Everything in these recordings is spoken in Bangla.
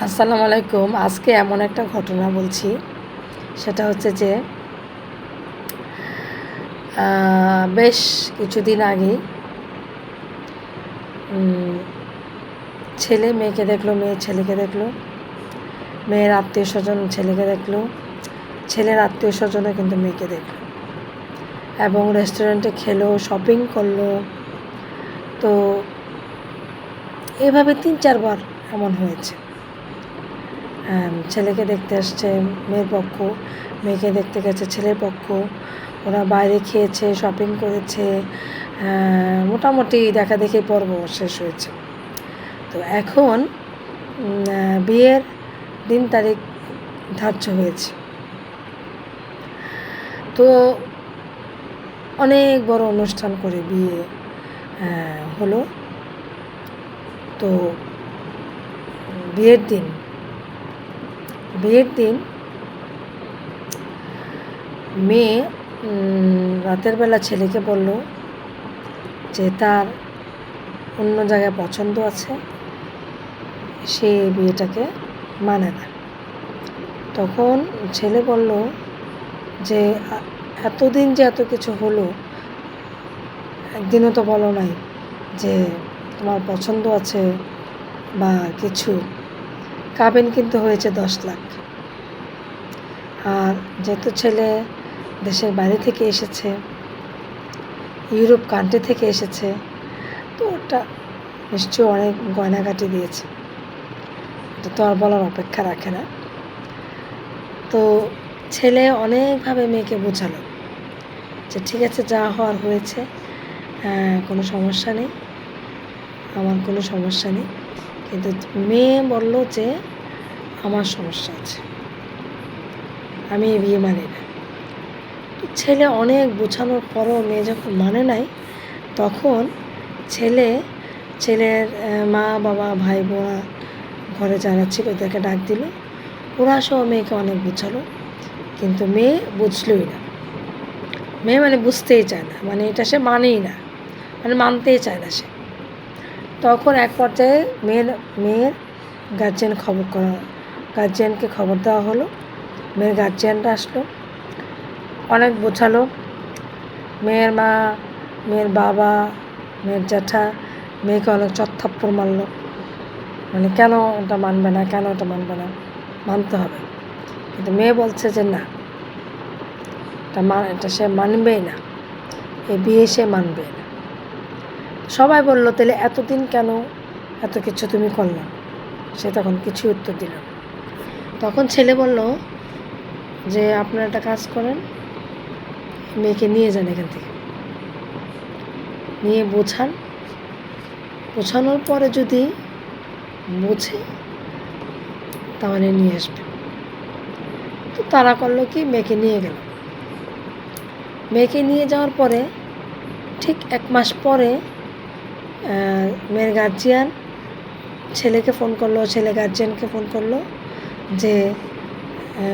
আসসালামু আলাইকুম। আজকে এমন একটা ঘটনা বলছি। সেটা হচ্ছে যে বেশ কিছুদিন আগে ছেলে মেয়েকে দেখল মেয়ে ছেলেকে দেখল, মেয়ের আত্মীয় স্বজন ছেলেকে দেখল, ছেলের আত্মীয় স্বজনও কিন্তু মেয়েকে দেখল এবং রেস্টুরেন্টে খেলো শপিং করল। তো, এভাবে তিন চারবার এমন হয়েছে। ছেলেকে দেখতে আসছে, মেয়ের পক্ষ, মেয়েকে দেখতে গেছে ছেলের পক্ষ। ওরা বাইরে খেয়েছে শপিং করেছে মোটামুটি দেখা দেখি পর্ব শেষ হয়েছে। তো এখন বিয়ের দিন তারিখ ধার্য হয়েছে। তো অনেক বড় অনুষ্ঠান করে বিয়ে হলো। তো বিয়ের দিন বিয়ের দিন মেয়ে রাতের বেলা ছেলেকে বলল যে তার অন্য জায়গায় পছন্দ আছে, সে বিয়েটাকে মানে না। তখন ছেলে বলল যে এতদিন যে এত কিছু হলো, একদিনও তো বলো নাই যে তোমার পছন্দ আছে বা কিছু। কাবিন কিন্তু হয়েছে দশ লাখ। আর যেহেতু ছেলে দেশের বাইরে থেকে এসেছে ইউরোপ কান্ট্রি থেকে এসেছে তো ওটা নিশ্চয়ই অনেক গয়নাগাটি দিয়েছে। এটা তো আর বলার অপেক্ষা রাখে না। তো ছেলে অনেকভাবে মেয়েকে বোঝালো যে ঠিক আছে যা হওয়ার হয়েছে হ্যাঁ, কোনো সমস্যা নেই আমার কোনো সমস্যা নেই। কিন্তু মেয়ে বলল যে, আমার সমস্যা আছে। আমি এ বিয়ে মানি না। ছেলে অনেক বোঝানোর পরও মেয়ে যখন মানে নাই, তখন ছেলে, ছেলের মা, বাবা ভাই বোনা ঘরে যারা ছিল ওদেরকে ডাক দিল। ওরা সহ মেয়েকে অনেক বোঝালো। কিন্তু মেয়ে বুঝলই না। মেয়ে মানে বুঝতেই চায় না। মানে এটা সে মানেই না। মানে মানতেই চায় না সে। তখন এক পর্যায়ে মেয়ের মেয়ের গার্জিয়ান খবর করা গার্জিয়ানকে খবর দেওয়া হলো। মেয়ের গার্জিয়ানরা আসলো। অনেক বোঝালো। মেয়ের মা, মেয়ের বাবা, মেয়ের জ্যাঠা, মেয়েকে অনেক চত্থাপ্পড় মারলো। মানে কেন ওটা মানবে না, কেন ওটা মানবে না? মানতে হবে। কিন্তু মেয়ে বলছে যে না, এটা মান এটা সে মানবেই না। এ বিয়ে সে মানবে না। সবাই বলল, তাহলে এতদিন কেন এত কিছু তুমি করলাম সে তখন কিছুই উত্তর দিল তখন ছেলে বলল, যে আপনারা একটা কাজ করেন, মেয়েকে নিয়ে যান এখান থেকে। নিয়ে বোঝান। বোঝানোর পরে যদি বোঝে, তাহলে নিয়ে আসবে। তো তারা করল কি, মেয়েকে নিয়ে গেল। মেয়েকে নিয়ে যাওয়ার পরে ঠিক এক মাস পরে মেয়ের গার্জিয়ান ছেলেকে ফোন করল, ছেলে গার্জিয়ানকে ফোন করল যে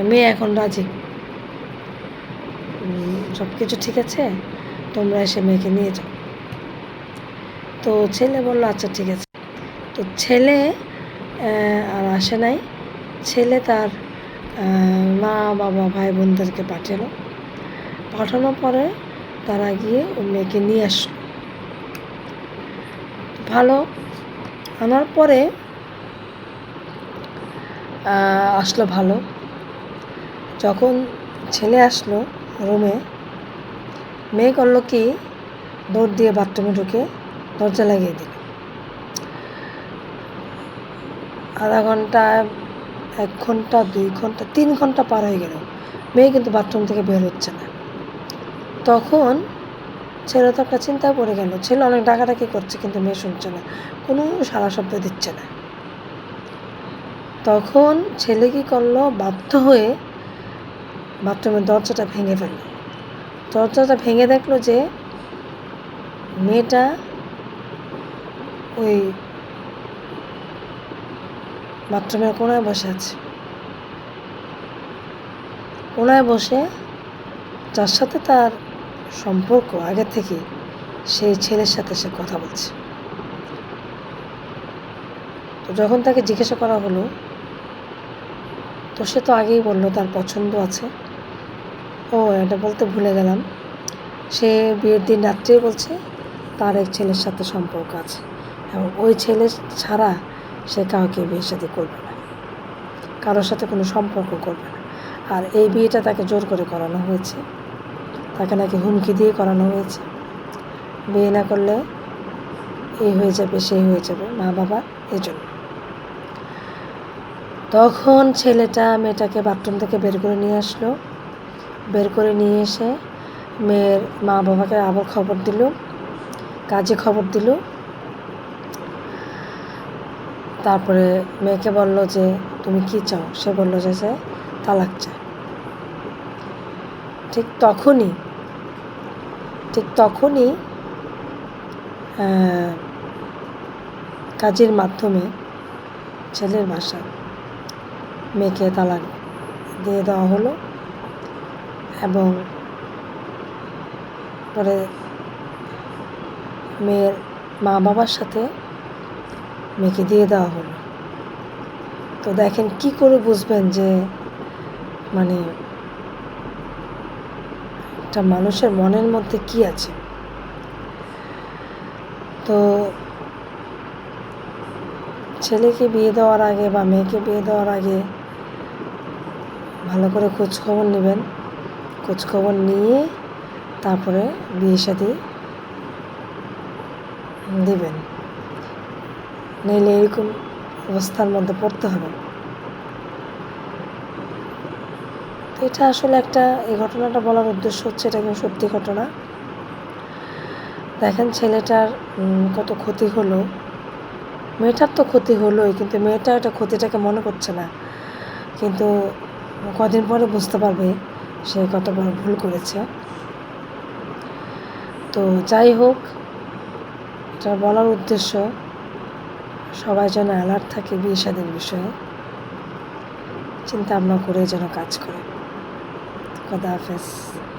মেয়ে এখন রাজি। সব কিছু ঠিক আছে? তোমরা এসে মেয়েকে নিয়ে যাও। তো ছেলে বলল আচ্ছা ঠিক আছে। তো ছেলে আর আসে নাই। ছেলে তার মা, বাবা ভাই বোনদেরকে পাঠালো। পাঠানোর পরে তারা গিয়ে ওই মেয়েকে নিয়ে আসলো। ভালো। আনার পরে আসলো ভালো। যখন ছেলে আসলো রুমে, মেয়ে করল কি, দৌড় দিয়ে বাথরুমে ঢুকে দরজা লাগিয়ে দিল। আধা ঘণ্টা, এক ঘণ্টা, দুই ঘণ্টা, তিন ঘণ্টা পার হয়ে গেল। মেয়ে কিন্তু বাথরুম থেকে বের হচ্ছে না। তখন ছেলে তো একটা চিন্তায় পড়ে গেল। ছেলে অনেক ডাকাডাকি করছে কিন্তু মেয়ে শুনছে না। কোনো সারা শব্দ দিচ্ছে না। তখন ছেলে কি করল? বাধ্য হয়ে বাথরুমের দরজাটা ভেঙে ফেলল। দরজাটা ভেঙে দেখল যে মেয়েটা ওই বাথরুমের কোনায় বসে আছে। কোনায় বসে যার সাথে তার সম্পর্ক আগে থেকে সেই ছেলের সাথে সে কথা বলছে। তো যখন তাকে জিজ্ঞাসা করা হলো, তো সে তো আগেই বলল তার পছন্দ আছে। ও এটা বলতে ভুলে গেলাম। সে বিয়ের দিন রাত্রেই বলছে তার এক ছেলের সাথে সম্পর্ক আছে এবং ওই ছেলে ছাড়া সে কাউকে বিয়ের সাথে করবে না। কারোর সাথে কোনো সম্পর্ক করবে না। আর এই বিয়েটা তাকে জোর করে করানো হয়েছে। তাকে নাকি হুমকি দিয়ে করানো হয়েছে। বিয়ে না করলে এই হয়ে যাবে সেই হয়ে যাবে, মা বাবা এই জন্য। তখন ছেলেটা মেয়েটাকে বাথরুম থেকে বের করে নিয়ে আসলো। বের করে নিয়ে এসে মেয়ের মা বাবাকে আবার খবর দিল, কাজে খবর দিল। তারপরে মেয়েকে বলল যে, তুমি কি চাও? সে বলল যে, সে তালাক চায়। ঠিক তখনই ঠিক তখনই কাজের মাধ্যমে ছেলের বাসা মেয়েকে তালাক দিয়ে দেওয়া হলো এবং পরে মেয়ের মা বাবার সাথে মেয়েকে দিয়ে দেওয়া হলো। তো দেখেন কি করে বুঝবেন যে মানে একটা মানুষের মনের মধ্যে কি আছে? তো ছেলেকে বিয়ে দেওয়ার আগে বা মেয়েকে বিয়ে দেওয়ার আগে ভালো করে খোঁজখবর নেবেন। খোঁজখবর নিয়ে তারপরে বিয়ে সাথে দেবেন। নইলে এরকম অবস্থার মধ্যে পড়তে হবে তো এটা আসলে একটা, এই ঘটনাটা বলার উদ্দেশ্য হচ্ছে এটা কিন্তু সত্যি ঘটনা। দেখেন ছেলেটার কত ক্ষতি হলো। মেয়েটার তো ক্ষতি হলোই, কিন্তু মেয়েটা এটা ক্ষতিটাকে মনে করছে না। কিন্তু কদিন পরে বুঝতে পারবে সে কত বড় ভুল করেছে। তো যাই হোক, এটা বলার উদ্দেশ্য, সবাই যেন অ্যালার্ট থাকে বিয়ে শাদীর বিষয়ে। চিন্তা ভাবনা করে যেন কাজ করে। 我的粉丝。